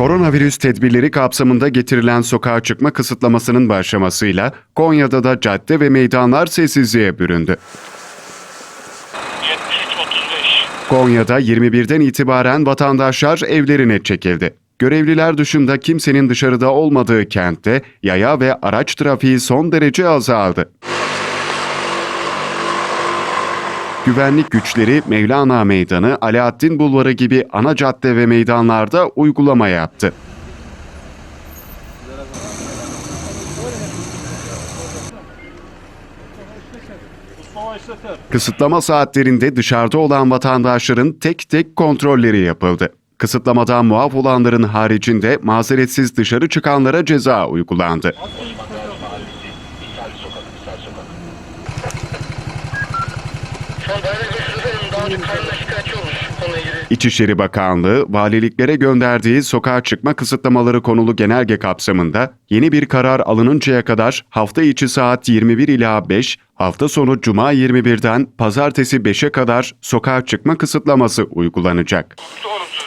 Koronavirüs tedbirleri kapsamında getirilen sokağa çıkma kısıtlamasının başlamasıyla Konya'da da cadde ve meydanlar sessizliğe büründü. 73-35. Konya'da 21'den itibaren vatandaşlar evlerine çekildi. Görevliler dışında kimsenin dışarıda olmadığı kentte yaya ve araç trafiği son derece azaldı. Güvenlik güçleri Mevlana Meydanı, Alaaddin Bulvarı gibi ana cadde ve meydanlarda uygulama yaptı. Kısıtlama saatlerinde dışarıda olan vatandaşların tek tek kontrolleri yapıldı. Kısıtlamadan muaf olanların haricinde mazeretsiz dışarı çıkanlara ceza uygulandı. İçişleri Bakanlığı, valiliklere gönderdiği sokağa çıkma kısıtlamaları konulu genelge kapsamında yeni bir karar alınıncaya kadar hafta içi saat 21 ila 5, hafta sonu cuma 21'den pazartesi 5'e kadar sokağa çıkma kısıtlaması uygulanacak. Doğru.